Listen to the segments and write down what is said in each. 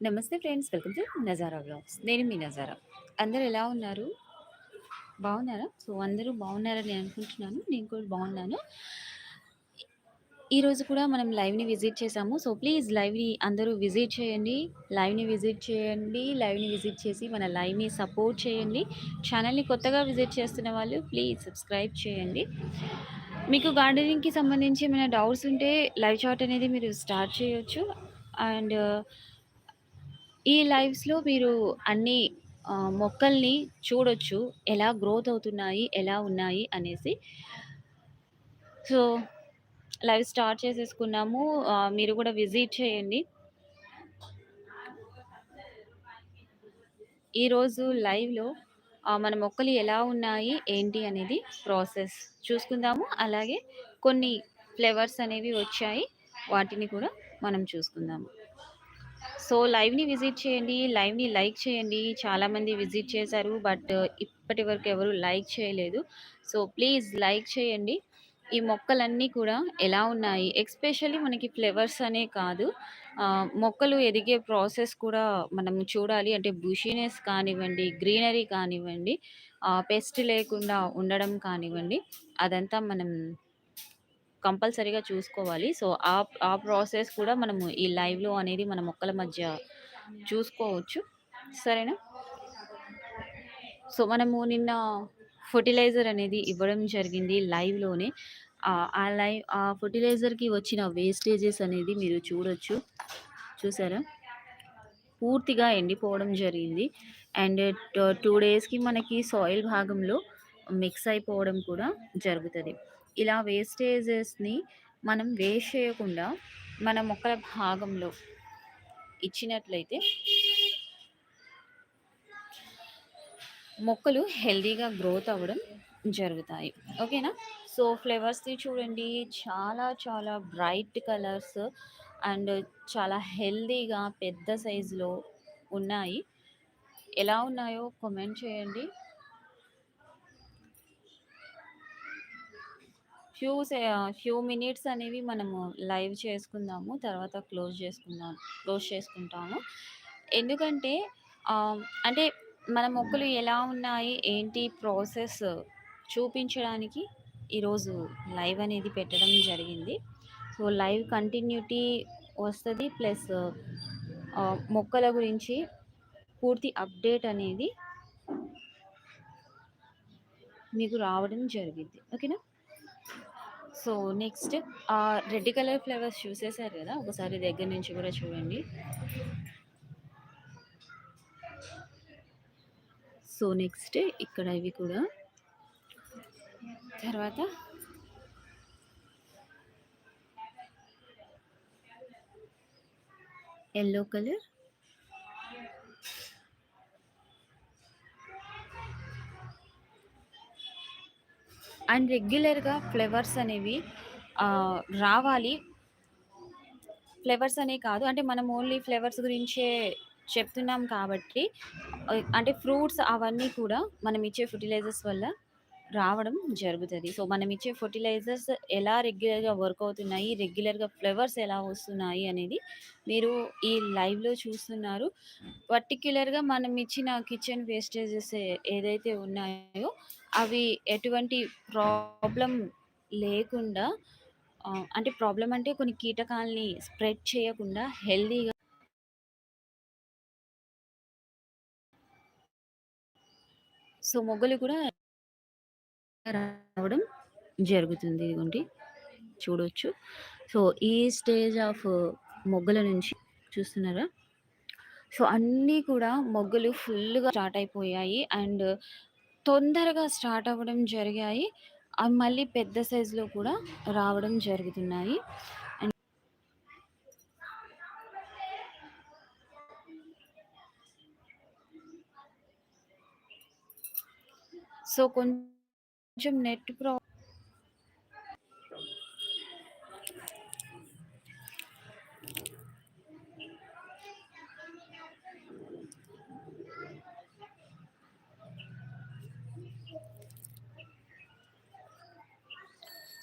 నమస్తే friends. Welcome to Nazara blogs నేను మీ నజారా. అందరు ఎలా ఉన్నారు? బాగున్నారా? సో, అందరూ బాగున్నారని నేను అనుకుంటున్నాను. నేను కూడా బాగున్నాను. ఈరోజు కూడా మనం లైవ్‌ని విజిట్ చేసాము. సో, ప్లీజ్ లైవ్‌ని అందరూ విజిట్ చేయండి. లైవ్‌ని విజిట్ చేయండి. లైవ్‌ని విజిట్ చేసి మన లైవ్‌ని సపోర్ట్ చేయండి. ఛానల్ని కొత్తగా విజిట్ చేస్తున్న వాళ్ళు ప్లీజ్ సబ్స్క్రైబ్ చేయండి. మీకు గార్డెనింగ్‌కి సంబంధించి ఏమైనా డౌట్స్ ఉంటే లైవ్ చాట్ అనేది మీరు స్టార్ట్ చేయొచ్చు. అండ్ ఈ లైవ్స్‌లో మీరు అన్ని ఆహ్, మొక్కల్ని చూడొచ్చు. ఎలా గ్రోత్ అవుతున్నాయి, ఎలా ఉన్నాయి అనేసి. సో, లైవ్ స్టార్ట్ చేసేసుకున్నాము. ఆహ్, మీరు కూడా విజిట్ చేయండి. ఈరోజు లైవ్‌లో ఆహ్, మన మొక్కలు ఎలా ఉన్నాయి, ఏంటి అనేది ప్రాసెస్ చూసుకుందాము. అలాగే కొన్ని ఫ్లేవర్స్ అనేవి వచ్చాయి. వాటిని కూడా మనం చూసుకుందాము. సో, లైవ్‌ని విజిట్ చేయండి. లైవ్‌ని లైక్ చేయండి. చాలామంది విజిట్ చేశారు. బట్ ఇప్పటి వరకు ఎవరు లైక్ చేయలేదు. సో, ప్లీజ్ లైక్ చేయండి. ఈ మొక్కలన్నీ కూడా ఎలా ఉన్నాయి? ఎస్పెషల్లీ మనకి ఫ్లవర్స్ అనే కాదు. మొక్కలు ఎదిగే ప్రాసెస్ కూడా మనం చూడాలి. అంటే బుషీనెస్ కానివ్వండి, గ్రీనరీ కానివ్వండి, పెస్ట్ లేకుండా ఉండడం కానివ్వండి, అదంతా మనం కంపల్సరీగా చూసుకోవాలి. సో, ఆ ఆ ప్రాసెస్ కూడా మనము ఈ లైవ్‌లో అనేది మన మొక్కల మధ్య చూసుకోవచ్చు. సరేనా? సో, మనము నిన్న ఫెర్టిలైజర్ అనేది ఇవ్వడం జరిగింది లైవ్‌లోనే. ఆ లైవ్ ఆ ఫెర్టిలైజర్‌కి వచ్చిన వేస్టేజెస్ అనేది మీరు చూడొచ్చు. చూసారా? పూర్తిగా ఎండిపోవడం జరిగింది. అండ్ టూ డేస్‌కి మనకి సాయిల్ భాగంలో మిక్స్ అయిపోవడం కూడా జరుగుతుంది ఇలా వేస్టేజెస్‌ని మనం వేస్ట్ చేయకుండా మన మొక్కల భాగంలో ఇచ్చినట్లయితే మొక్కలు హెల్తీగా గ్రోత్ అవ్వడం జరుగుతాయి. ఓకేనా? సో, ఫ్లేవర్స్ని చూడండి. చాలా చాలా బ్రైట్ కలర్స్ అండ్ చాలా హెల్దీగా పెద్ద సైజులో ఉన్నాయి. ఎలా ఉన్నాయో కామెంట్ చేయండి. ఫ్యూ ఫ్యూ మినిట్స్ అనేవి మనము లైవ్ చేసుకుందాము. తర్వాత క్లోజ్ చేసుకుందాం. క్లోజ్ చేసుకుంటాము. ఎందుకంటే అంటే మన మొక్కలు ఎలా ఉన్నాయి, ఏంటి ప్రాసెస్ చూపించడానికి ఈరోజు లైవ్ అనేది పెట్టడం జరిగింది. సో, లైవ్ కంటిన్యూటీ వస్తుంది ప్లస్ మొక్కల గురించి పూర్తి అప్డేట్ అనేది మీకు రావడం జరిగింది ఓకేనా? సో, నెక్స్ట్ ఆ రెడ్ కలర్ ఫ్లవర్స్ చూసేసారు కదా ఒకసారి దగ్గర నుంచి కూడా చూడండి. సో, నెక్స్ట్ ఇక్కడ ఇవి కూడా. తర్వాత ఎల్లో కలర్. అండ్ రెగ్యులర్‌గా ఫ్లేవర్స్ అనేవి రావాలి. ఫ్లేవర్స్ అనే కాదు. అంటే మనం ఓన్లీ ఫ్లేవర్స్ గురించే చెప్తున్నాం కాబట్టి అంటే ఫ్రూట్స్ అవన్నీ కూడా మనం ఇచ్చే ఫెర్టిలైజర్స్ వల్ల రావడం జరుగుతుంది సో, మనం ఇచ్చే ఫర్టిలైజర్స్ ఎలా రెగ్యులర్‌గా వర్క్ అవుతున్నాయి, రెగ్యులర్‌గా ఫ్లవర్స్ ఎలా వస్తున్నాయి అనేది మీరు ఈ లైవ్‌లో చూస్తున్నారు. పర్టిక్యులర్‌గా మనం ఇచ్చిన కిచెన్ వేస్టేజెస్ ఏదైతే ఉన్నాయో అవి ఎటువంటి ప్రాబ్లం లేకుండా అంటే ప్రాబ్లం అంటే కొన్ని కీటకాల్ని స్ప్రెడ్ చేయకుండా హెల్తీగా సో, మొగ్గలు కూడా రావడం జరుగుతుంది. ఇదిగోండి చూడొచ్చు. సో, ఈ స్టేజ్ ఆఫ్ మొగ్గల నుంచి చూస్తున్నారా? సో, అన్నీ కూడా మొగ్గలు ఫుల్‌గా స్టార్ట్ అయిపోయాయి. అండ్ తొందరగా స్టార్ట్ అవ్వడం జరిగాయి. అవి మళ్ళీ పెద్ద సైజులో కూడా రావడం జరుగుతున్నాయి. అండ్ సో, కొంచెం కొంచెం నెట్ ప్రా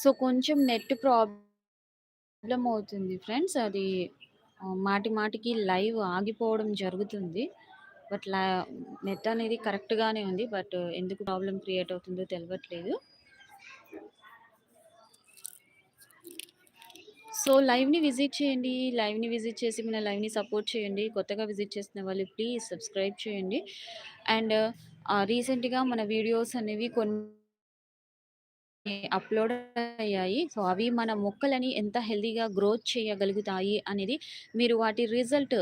సో, కొంచెం నెట్ ప్రాబ్లం అవుతుంది ఫ్రెండ్స్. అది మాటి మాటికి లైవ్ ఆగిపోవడం జరుగుతుంది. బట్ లా నెట్ అనేది కరెక్ట్‌గానే ఉంది. బట్ ఎందుకు ప్రాబ్లమ్ క్రియేట్ అవుతుందో తెలియట్లేదు సో, లైవ్‌ని విజిట్ చేయండి. లైవ్‌ని విజిట్ చేసి మన లైవ్‌ని సపోర్ట్ చేయండి. కొత్తగా విజిట్ చేసిన వాళ్ళు ప్లీజ్ సబ్స్క్రైబ్ చేయండి. అండ్ రీసెంట్‌గా మన వీడియోస్ అనేవి కొన్ని అప్‌లోడ్ అయ్యాయి. సో, అవి మన మొక్కలని ఎంత హెల్దీగా గ్రోత్ చేయగలుగుతాయి అనేది మీరు వాటి రిజల్ట్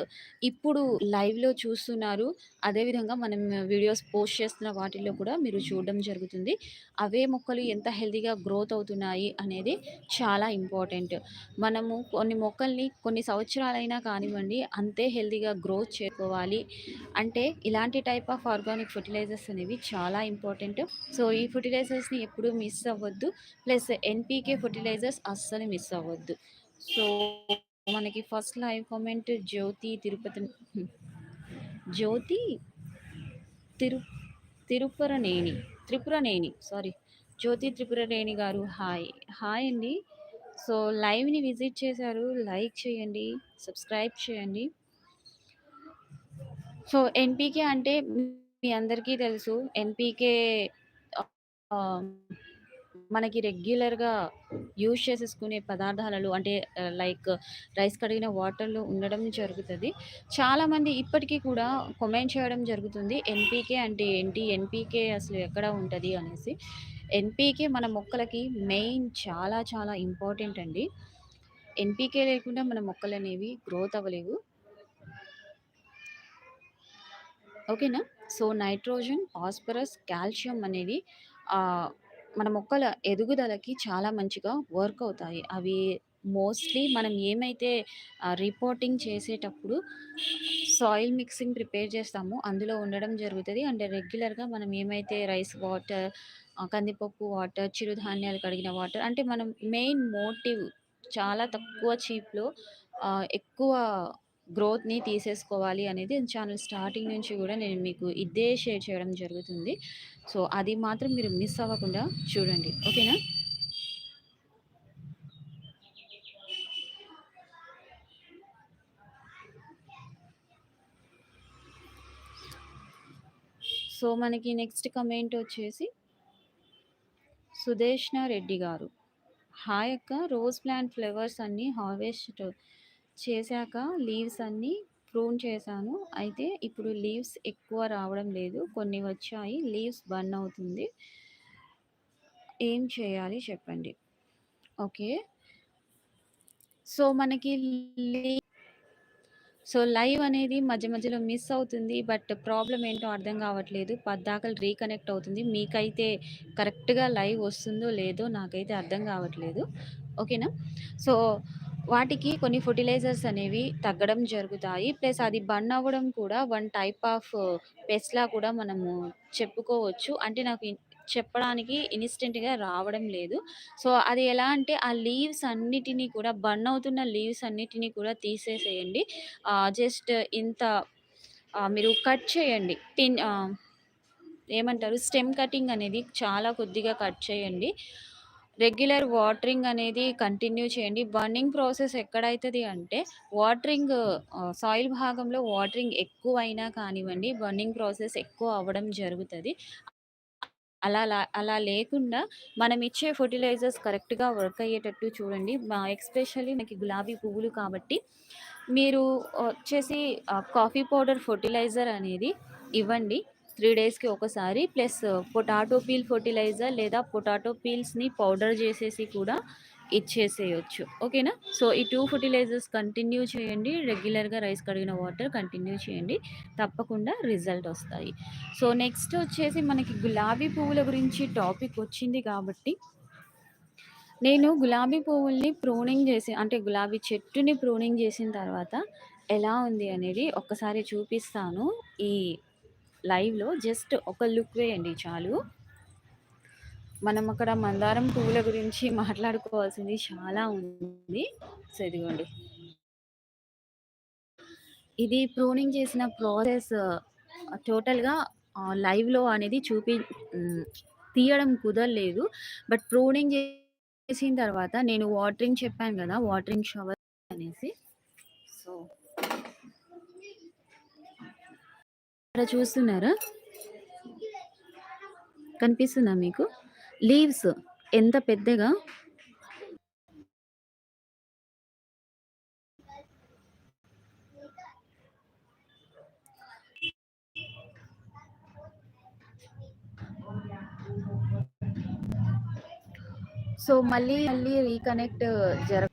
ఇప్పుడు లైవ్‌లో చూస్తున్నారు. అదేవిధంగా మనం వీడియోస్ పోస్ట్ చేస్తున్న వాటిల్లో కూడా మీరు చూడడం జరుగుతుంది. అవే మొక్కలు ఎంత హెల్దీగా గ్రోత్ అవుతున్నాయి అనేది చాలా ఇంపార్టెంట్. మనము కొన్ని మొక్కల్ని కొన్ని సంవత్సరాలైనా కానివ్వండి అంతే హెల్దీగా గ్రోత్ చేసుకోవాలి. అంటే ఇలాంటి టైప్ ఆఫ్ ఆర్గానిక్ ఫర్టిలైజర్స్ అనేవి చాలా ఇంపార్టెంట్. సో, ఈ ఫెర్టిలైజర్స్‌ని ఎప్పుడు మిస్ అవ్వద్దు. ప్లస్ ఎన్‌పీకే ఫర్టిలైజర్స్ అస్సలు మిస్ అవ్వద్దు. సో, మనకి first live comment Jyoti Tirupati Jyoti Tiru Tirupuraneni Tripuraneni sorry Jyoti Tripuraneni గారు హాయ్. హాయ్ అండి. సో, లైవ్‌ని విజిట్ చేశారు. లైక్ చేయండి. సబ్స్క్రైబ్ చేయండి. సో, ఎన్‌పీకే అంటే మీ అందరికీ తెలుసు. ఎన్‌పీకే మనకి రెగ్యులర్‌గా యూజ్ చేసేసుకునే పదార్థాలలో అంటే లైక్ రైస్ కడిగిన వాటర్‌లో ఉండడం జరుగుతుంది చాలామంది ఇప్పటికీ కూడా కామెంట్ చేయడం జరుగుతుంది. ఎన్‌పీకే అంటే ఏంటి? ఎన్‌పీకే అసలు ఎక్కడ ఉంటుంది అనేసి. ఎన్‌పీకే మన మొక్కలకి మెయిన్ చాలా చాలా ఇంపార్టెంట్ అండి. ఎన్‌పీకే లేకుండా మన మొక్కలనేవి గ్రోత్ అవ్వలేవు. ఓకేనా? సో, నైట్రోజన్, ఫాస్ఫరస్, కాల్షియం అనేవి మన మొక్కల ఎదుగుదలకి చాలా మంచిగా వర్క్ అవుతాయి. అవి మోస్ట్‌లీ మనం ఏమైతే రిపోర్టింగ్ చేసేటప్పుడు సాయిల్ మిక్సింగ్ ప్రిపేర్ చేస్తామో అందులో ఉండడం జరుగుతుంది అండ్ రెగ్యులర్‌గా మనం ఏమైతే రైస్ వాటర్, కందిపప్పు వాటర్, చిరుధాన్యాలు కడిగిన వాటర్ అంటే మనం మెయిన్ మోటివ్ చాలా తక్కువ చీప్‌లో ఎక్కువ గ్రోత్‌ని తీసేసుకోవాలి అనేది ఛానల్ స్టార్టింగ్ నుంచి కూడా నేను మీకు ఇదే షేర్ చేయడం జరుగుతుంది. సో, అది మాత్రం మీరు మిస్ అవ్వకుండా చూడండి. ఓకేనా? సో, మనకి నెక్స్ట్ కమెంట్ వచ్చేసి సుదేష్ణ రెడ్డి గారు. హాయ్ అక్క. రోజ్ ప్లాంట్ ఫ్లవర్స్ అన్నీ హార్వెస్ట్ చేశాక లీవ్స్ అన్నీ ప్రూన్ చేశాను. అయితే ఇప్పుడు లీవ్స్ ఎక్కువ రావడం లేదు. కొన్ని వచ్చాయి. లీవ్స్ బర్న్ అవుతుంది. ఏం చేయాలి చెప్పండి? ఓకే. సో, మనకి సో, లైవ్ అనేది మధ్య మధ్యలో మిస్ అవుతుంది. బట్ ప్రాబ్లం ఏంటో అర్థం కావట్లేదు. పద్దాకలు రీకనెక్ట్ అవుతుంది. మీకైతే కరెక్ట్‌గా లైవ్ వస్తుందో లేదో నాకైతే అర్థం కావట్లేదు. ఓకేనా? సో, వాటికి కొన్ని ఫెర్టిలైజర్స్ అనేవి తగ్గడం జరుగుతాయి. ప్లస్ అది బర్న్ అవ్వడం కూడా వన్ టైప్ ఆఫ్ పెస్ట్‌లా కూడా మనము చెప్పుకోవచ్చు. అంటే నాకు ఇన్ చెప్పడానికి ఇన్‌స్టెంట్‌గా రావడం లేదు. సో, అది ఎలా అంటే ఆ లీవ్స్ అన్నిటిని కూడా బర్న్ అవుతున్న లీవ్స్ అన్నిటిని కూడా తీసేసేయండి. ఆహ్, జస్ట్ ఇంత ఆహ్, మీరు కట్ చేయండి. పిన్ ఆహ్, ఏమంటారు స్టెమ్ కటింగ్ అనేది చాలా కొద్దిగా కట్ చేయండి. రెగ్యులర్ వాటరింగ్ అనేది కంటిన్యూ చేయండి. బర్నింగ్ ప్రాసెస్ ఎక్కడైతుంది అంటే వాటరింగ్ సాయిల్ భాగంలో వాటరింగ్ ఎక్కువైనా కానివ్వండి, బర్నింగ్ ప్రాసెస్ ఎక్కువ అవ్వడం జరుగుతుంది అలా లా అలా లేకుండా మనం ఇచ్చే ఫర్టిలైజర్స్ కరెక్ట్‌గా వర్క్ అయ్యేటట్టు చూడండి. మా ఎస్పెషల్లీ మనకి గులాబీ పువ్వులు కాబట్టి మీరు వచ్చేసి కాఫీ పౌడర్ ఫర్టిలైజర్ అనేది ఇవ్వండి. త్రీ డేస్‌కి ఒకసారి. ప్లస్ పొటాటో పీల్ ఫర్టిలైజర్ లేదా పొటాటో పీల్స్‌ని పౌడర్ చేసేసి కూడా ఇచ్చేసేయొచ్చు. ఓకేనా? సో, ఈ టూ ఫర్టిలైజర్స్ కంటిన్యూ చేయండి. రెగ్యులర్‌గా రైస్ కడిగిన వాటర్ కంటిన్యూ చేయండి. తప్పకుండా రిజల్ట్ వస్తాయి. సో, నెక్స్ట్ వచ్చేసి మనకి గులాబీ పువ్వుల గురించి టాపిక్ వచ్చింది కాబట్టి నేను గులాబీ పువ్వుల్ని ప్రూనింగ్ చేసి అంటే గులాబీ చెట్టుని ప్రూనింగ్ చేసిన తర్వాత ఎలా ఉంది అనేది ఒక్కసారి చూపిస్తాను. ఈ లైవ్‌లో జస్ట్ ఒక లుక్ వేయండి చాలు. మనం అక్కడ మందారం పువ్వుల గురించి మాట్లాడుకోవాల్సింది చాలా ఉంది. సో, ఇదిగోండి. ఇది ప్రూనింగ్ చేసిన ప్రాసెస్ టోటల్‌గా లైవ్‌లో అనేది చూపి తీయడం కుదరలేదు. బట్ ప్రూనింగ్ చేసిన తర్వాత నేను వాటరింగ్ చెప్పాను కదా వాటరింగ్ షవర్ అనేసి. సో ఇక్కడ చూస్తున్నారా? కనిపిస్తుందా మీకు? లీవ్స్ ఎంత పెద్దగా సో, మళ్ళీ, మళ్ళీ రీకనెక్ట్ జరగ